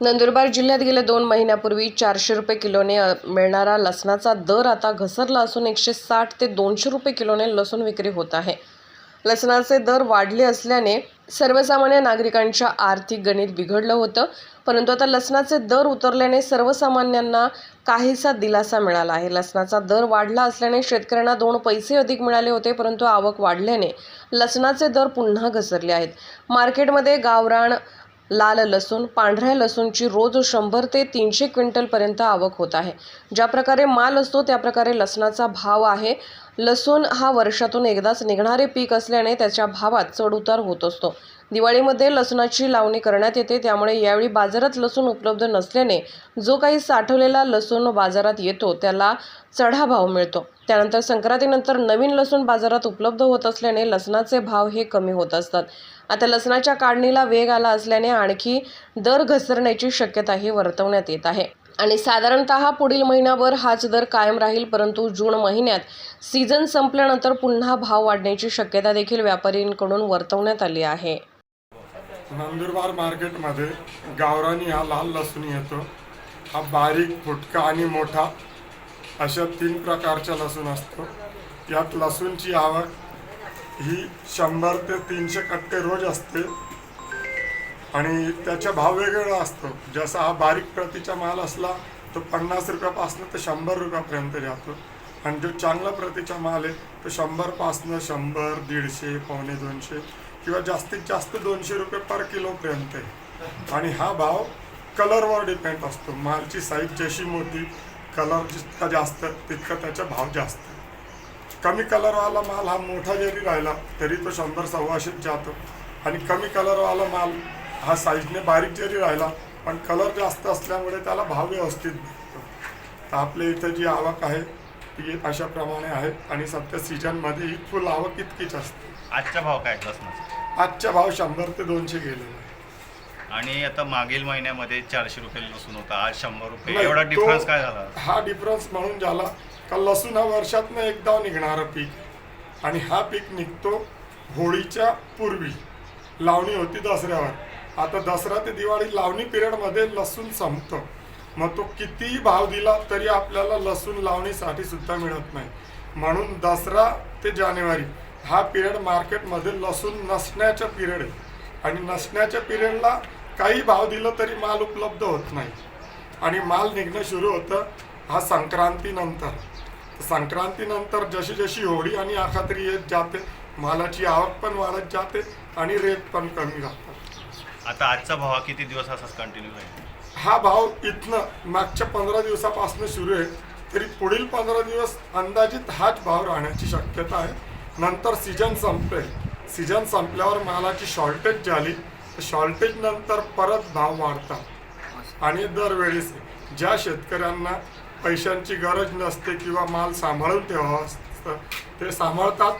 नंदुरबार जिल्ह्यात गेल्या दोन महिन्यापूर्वी चारशे रुपये किलोने मिळणारा लसणाचा दर आता घसरला असून एकशे साठ ते दोनशे रुपये किलोने लसूण विक्री होत आहे. लसणाचे दर वाढले असल्याने सर्वसामान्य नागरिकांच्या आर्थिक गणित बिघडलं होतं परंतु आता लसणाचे दर उतरल्याने सर्वसामान्यांना काहीसा दिलासा मिळाला आहे. लसणाचा दर वाढला असल्याने शेतकऱ्यांना दोन पैसे अधिक मिळाले होते परंतु आवक वाढल्याने लसणाचे दर पुन्हा घसरले आहेत. मार्केटमध्ये गावरान लाल लसूण पांढऱ्या लसूणची रोज शंभर ते तीनशे क्विंटलपर्यंत आवक होत आहे. ज्या प्रकारे माल असतो त्या प्रकारे लसणाचा भाव आहे. लसूण हा वर्षातून एकदाच निघणारे पीक असल्याने त्याच्या भावात चढउतार होत असतो. दिवाळीमध्ये लसणाची लावणी करण्यात येते त्यामुळे यावेळी बाजारात लसूण उपलब्ध नसल्याने जो काही साठवलेला लसूण बाजारात येतो त्याला चढा भाव मिळतो. त्यानंतर संक्रांतीनंतर नवीन लसूण बाजारात उपलब्ध होत असल्याने लसणाचे भाव हे कमी होत असतात. आता लसणाच्या काढणीला वेग आला असल्याने आणखी दर घसरण्याची शक्यताही वर्तवण्यात येत आहे. आणि साधारणतः पुढील महिनाभर हाच दर कायम राहील परंतु जून महिन्यात सीझन संपल्यानंतर पुन्हा भाव वाढण्याची शक्यता देखील व्यापारींकडून वर्तवण्यात आली आहे. नंदुरबार मार्केटमध्ये गावरानी हा लाल लसूण येतो. हा बारीक फुटका आणि मोठा अशा तीन प्रकारचा लसूण असतो. यात लसूणची आवक ही शंभर ते तीनशे कट्टे रोज असते. आणि त्याचा भाव वेगवेगळा असतो. जसा हा बारीक प्रतीचा माल असला तो पन्नास रुपयापासून ते शंभर रुपयापर्यंत जातो. आणि जो चांगला प्रतीचा माल आहे तो शंभरपासनं शंभर दीडशे पावणे दोनशे किंवा जास्तीत जास्त दोनशे रुपये पर किलोपर्यंत आहे. आणि हा भाव कलरवर डिपेंड असतो. मालची साईज जशी मोठी कलर जितका जास्त तितका त्याचा भाव जास्त. कमी कलरवाला माल हा मोठा जरी राहिला तरी तो शंभर सव्वाशेच जातो. आणि कमी कलरवाला माल हा साईजने बारीक जरी राहिला पण कलर जास्त असल्यामुळे त्याला भाव व्यवस्थित भेटतो. तर आपल्या इथं जी आवक आहे ती अशा प्रमाणे आहे आणि सध्या सीजनमध्ये ही फुल आवक इतकीच असते. आजचा भाव काय लसणाचा? आजचा भाव शंभर ते दोनशे गेलेला आहे आणि आता मागील महिन्यामध्ये चारशे रुपये लसूण होता आज शंभर रुपये. नाही, एवढा तो- डिफरन्स काय झाला? हा डिफरन्स म्हणून झाला का लसूण हा वर्षातनं एकदा निघणारं पीक. आणि हा पीक निघतो होळीच्या पूर्वी. लावणी होती दसऱ्यावर. आता दसरा ते दिवाळी लावणी पिरियडमध्ये लसूण संपतो. मग तो कितीही भाव दिला तरी आपल्याला लसूण लावणीसाठी सुद्धा मिळत नाही. म्हणून दसरा ते जानेवारी हा पिरियड मार्केटमध्ये लसूण नसण्याचा पिरियड आहे. आणि नसण्याच्या पिरियडला काही भाव दिलं तरी माल उपलब्ध होत नाही. आणि माल निघणं सुरू होतं हा संक्रांतीनंतर संक्रांतीनंतर जशी जशी होळी आणि आखात्री येत जाते मालाची आवक पण वाढत जाते आणि रेट पण कमी राहतो आता आजचा भाव हा किती दिवस असाच कंटिन्यू राहील? हा भाव इथनं मागच्या पंधरा दिवसापासून सुरू आहे. तरी पुढील पंधरा दिवस अंदाजित हाच भाव राहण्याची शक्यता आहे. नंतर सीजन संपते सीजन संपल्यावर मालाची शॉर्टेज झाली. तर शॉर्टेज नंतर परत भाव वाढतात. आणि दरवेळेस ज्या शेतकऱ्यांना पैशांची गरज नसते किंवा माल सांभाळून ठेवावा असतं ते सांभाळतात.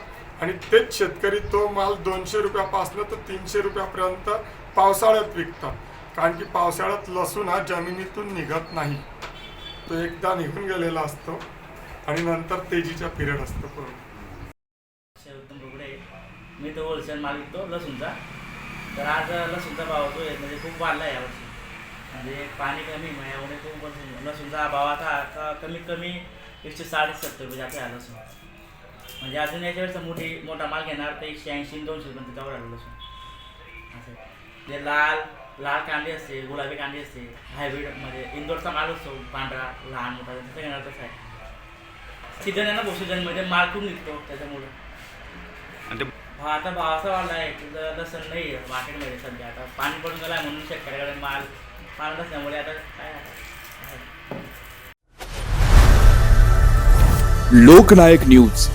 आणि तेच शेतकरी तो माल दोनशे रुपयापासून तर तीनशे रुपयापर्यंत पावसाळ्यात विकतात. कारण की पावसाळ्यात लसूण हा जमिनीतून निघत नाही. तो एकदा निघून गेलेला असतो आणि नंतर तेजीचा पिरियड असतो पूर्ण. मी तो होलसेल माल विकतो लसूणचा. तर आज लसूणचा भाव जो आहे म्हणजे खूप वाढला आहे यावर्षी म्हणजे पाणी कमी यामुळे खूप लसूणचा भाव आता आता कमीत कमी एकशे साठ सत्तर रुपये जाते हा लसूण. म्हणजे अजून याच्यावरचा मोठी मोठा माल घेणार तर एकशे ऐंशी दोनशे रुपये तेवढा आलं लसूण असं ते लाल लाल कांदे असते गुलाबी कांदे असते हायब्रिड म्हणजे इंदोरचा माल असतो पांढरा लहान मोठा तसं घेणार तसं आहे. सीझन आहे ना भाऊ सीझनमध्ये माल खूप निघतो त्याच्यामुळे. आणि ते हा आता भाव असा वाढला आहे की लसण नाही आहे मार्केटमध्ये सध्या. आता पाणी पडून गेला म्हणून शेतकऱ्याकडे माल माल नसल्यामुळे आता काय आहे. लोकनायक न्यूज.